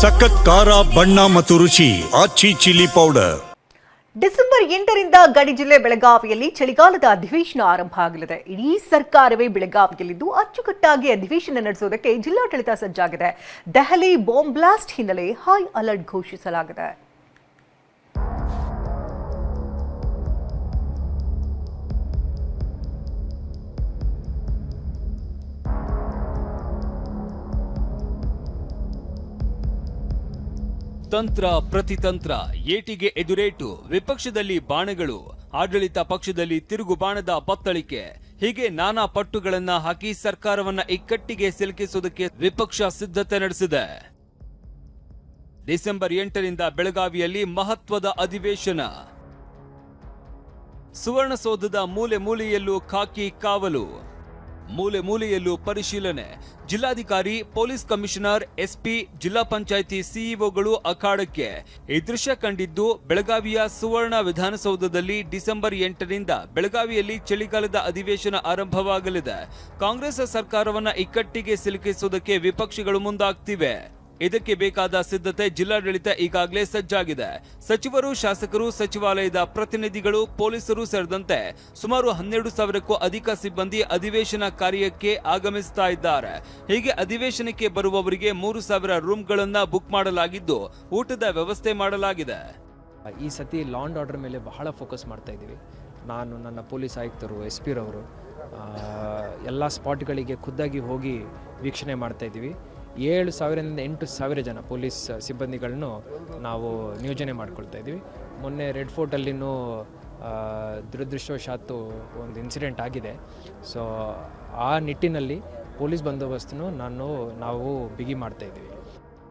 ಸಖತ್ ಖಾರ, ಬಣ್ಣ ಮತ್ತು ರುಚಿ, ಆಚಿ ಚಿಲ್ಲಿ ಪೌಡರ್. ಡಿಸೆಂಬರ್ ಎಂಟರಿಂದ ಗಡಿ ಜಿಲ್ಲೆ ಬೆಳಗಾವಿಯಲ್ಲಿ ಚಳಿಗಾಲದ ಅಧಿವೇಶನ ಆರಂಭ ಆಗಲಿದೆ. ಇಡೀ ಸರ್ಕಾರವೇ ಬೆಳಗಾವಿಯಲ್ಲಿದ್ದು ಅಚ್ಚುಕಟ್ಟಾಗಿ ಅಧಿವೇಶನ ನಡೆಸುವುದಕ್ಕೆ ಜಿಲ್ಲಾಡಳಿತ ಸಜ್ಜಾಗಿದೆ. ದೆಹಲಿ ಬಾಂಬ್ ಬ್ಲಾಸ್ಟ್ ಹಿನ್ನೆಲೆ ಹೈ ಅಲರ್ಟ್ ಘೋಷಿಸಲಾಗಿದೆ. ತಂತ್ರ ಪ್ರತಿತಂತ್ರ, ಏಟಿಗೆ ಎದುರೇಟು, ವಿಪಕ್ಷದಲ್ಲಿ ಬಾಣಗಳು, ಆಡಳಿತ ಪಕ್ಷದಲ್ಲಿ ತಿರುಗು ಬಾಣದ ಬತ್ತಳಿಕೆ, ಹೀಗೆ ನಾನಾ ಪಟ್ಟುಗಳನ್ನ ಹಾಕಿ ಸರ್ಕಾರವನ್ನ ಇಕ್ಕಟ್ಟಿಗೆ ಸಿಲುಕಿಸುವುದಕ್ಕೆ ವಿಪಕ್ಷ ಸಿದ್ಧತೆ ನಡೆಸಿದೆ. ಡಿಸೆಂಬರ್ ಎಂಟರಿಂದ ಬೆಳಗಾವಿಯಲ್ಲಿ ಮಹತ್ವದ ಅಧಿವೇಶನ. ಸುವರ್ಣಸೌಧದ ಮೂಲೆ ಮೂಲೆಯಲ್ಲೂ ಖಾಕಿ ಕಾವಲು. ಮೂಲೆ ಮೂಲೆಯಲ್ಲೂ ಪರಿಶೀಲನೆ. ಜಿಲ್ಲಾಧಿಕಾರಿ, ಪೊಲೀಸ್ ಕಮಿಷನರ್, ಎಸ್ಪಿ, ಜಿಲ್ಲಾ ಪಂಚಾಯಿತಿ ಸಿಇಒಗಳು ಅಖಾಡಕ್ಕೆ. ಈ ದೃಶ್ಯ ಕಂಡಿದ್ದು ಬೆಳಗಾವಿಯ ಸುವರ್ಣ ವಿಧಾನಸೌಧದಲ್ಲಿ ಡಿಸೆಂಬರ್ ಎಂಟರಿಂದ ಬೆಳಗಾವಿಯಲ್ಲಿ ಚಳಿಗಾಲದ ಅಧಿವೇಶನ ಆರಂಭವಾಗಲಿದೆ. ಕಾಂಗ್ರೆಸ್ ಸರ್ಕಾರವನ್ನ ಇಕ್ಕಟ್ಟಿಗೆ ಸಿಲುಕಿಸುವುದಕ್ಕೆ ವಿಪಕ್ಷಗಳು ಮುಂದಾಗ್ತಿವೆ. ಇದಕ್ಕೆ ಬೇಕಾದ ಸಿದ್ಧತೆ ಜಿಲ್ಲಾಡಳಿತ ಈಗಾಗಲೇ ಸಜ್ಜಾಗಿದೆ. ಸಚಿವರು, ಶಾಸಕರು, ಸಚಿವಾಲಯದ ಪ್ರತಿನಿಧಿಗಳು, ಪೊಲೀಸರು ಸೇರಿದಂತೆ ಸುಮಾರು ಹನ್ನೆರಡು ಸಾವಿರಕ್ಕೂ ಅಧಿಕ ಸಿಬ್ಬಂದಿ ಅಧಿವೇಶನ ಕಾರ್ಯಕ್ಕೆ ಆಗಮಿಸ್ತಾ ಇದ್ದಾರೆ. ಹೀಗೆ ಅಧಿವೇಶನಕ್ಕೆ ಬರುವವರಿಗೆ ಮೂರು ಸಾವಿರ ರೂಮ್ಗಳನ್ನ ಬುಕ್ ಮಾಡಲಾಗಿದ್ದು, ಊಟದ ವ್ಯವಸ್ಥೆ ಮಾಡಲಾಗಿದೆ. ಈ ಸತಿ ಲಾಂಡ್ ಆರ್ಡರ್ ಮೇಲೆ ಬಹಳ ಫೋಕಸ್ ಮಾಡ್ತಾ ಇದ್ದೀವಿ. ನಾನು ನನ್ನ ಪೊಲೀಸ್ ಆಯುಕ್ತರು ಎಸ್ ಪಿರವರು ಎಲ್ಲ ಸ್ಪಾಟ್ಗಳಿಗೆ ಖುದ್ದಾಗಿ ಹೋಗಿ ವೀಕ್ಷಣೆ ಮಾಡ್ತಾ ಇದ್ದೀವಿ. ಏಳು ಸಾವಿರದಿಂದ ಎಂಟು ಸಾವಿರ ಜನ ಪೊಲೀಸ್ ಸಿಬ್ಬಂದಿಗಳನ್ನು ನಾವು ನಿಯೋಜನೆ ಮಾಡ್ಕೊಳ್ತಾ ಇದ್ದೀವಿ. ಮೊನ್ನೆ ರೆಡ್ ಫೋರ್ಟಲ್ಲಿನೂ ದುರದೃಷ್ಟವಶಾತ್ತು ಒಂದು ಇನ್ಸಿಡೆಂಟ್ ಆಗಿದೆ. ಸೊ, ಆ ನಿಟ್ಟಿನಲ್ಲಿ ಪೊಲೀಸ್ ಬಂದೋಬಸ್ತನ್ನು ನಾನು, ನಾವು ಬಿಗಿ ಮಾಡ್ತಾ ಇದ್ದೀವಿ.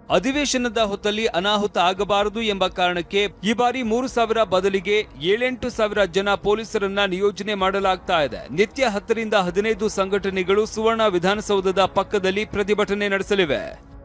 ಅಧಿವೇಶನದ ಹೊತ್ತಲ್ಲಿ ಅನಾಹುತ ಆಗಬಾರದು ಎಂಬ ಕಾರಣಕ್ಕೆ ಈ ಬಾರಿ ಮೂರು ಸಾವಿರ ಬದಲಿಗೆ ಏಳೆಂಟು ಸಾವಿರ ಜನ ಪೊಲೀಸರನ್ನ ನಿಯೋಜನೆ ಮಾಡಲಾಗ್ತಾ ಇದೆ. ನಿತ್ಯ ಹತ್ತರಿಂದ ಹದಿನೈದು ಸಂಘಟನೆಗಳು ಸುವರ್ಣ ವಿಧಾನಸೌಧದ ಪಕ್ಕದಲ್ಲಿ ಪ್ರತಿಭಟನೆ ನಡೆಸಲಿವೆ.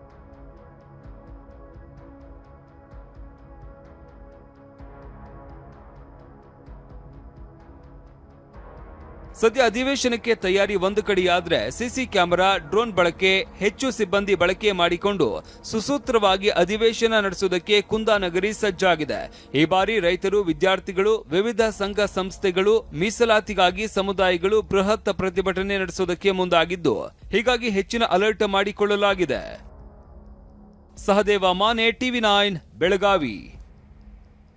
ಸದ್ಯ ಅಧಿವೇಶನಕ್ಕೆ ತಯಾರಿ ಒಂದು ಕಡೆಯಾದ್ರೆ ಸಿಸಿ ಕ್ಯಾಮೆರಾ, ಡ್ರೋನ್ ಬಳಕೆ, ಹೆಚ್ಚು ಸಿಬ್ಬಂದಿ ಬಳಕೆ ಮಾಡಿಕೊಂಡು ಸುಸೂತ್ರವಾಗಿ ಅಧಿವೇಶನ ನಡೆಸುವುದಕ್ಕೆ ಕುಂದಾನಗರಿ ಸಜ್ಜಾಗಿದೆ. ಈ ಬಾರಿ ರೈತರು, ವಿದ್ಯಾರ್ಥಿಗಳು, ವಿವಿಧ ಸಂಘ ಸಂಸ್ಥೆಗಳು, ಮೀಸಲಾತಿಗಾಗಿ ಸಮುದಾಯಗಳು ಬೃಹತ್ ಪ್ರತಿಭಟನೆ ನಡೆಸುವುದಕ್ಕೆ ಮುಂದಾಗಿದ್ದು, ಹೀಗಾಗಿ ಹೆಚ್ಚಿನ ಅಲರ್ಟ್ ಮಾಡಿಕೊಳ್ಳಲಾಗಿದೆ. Sahadev Mane, TV nine, Belagavi.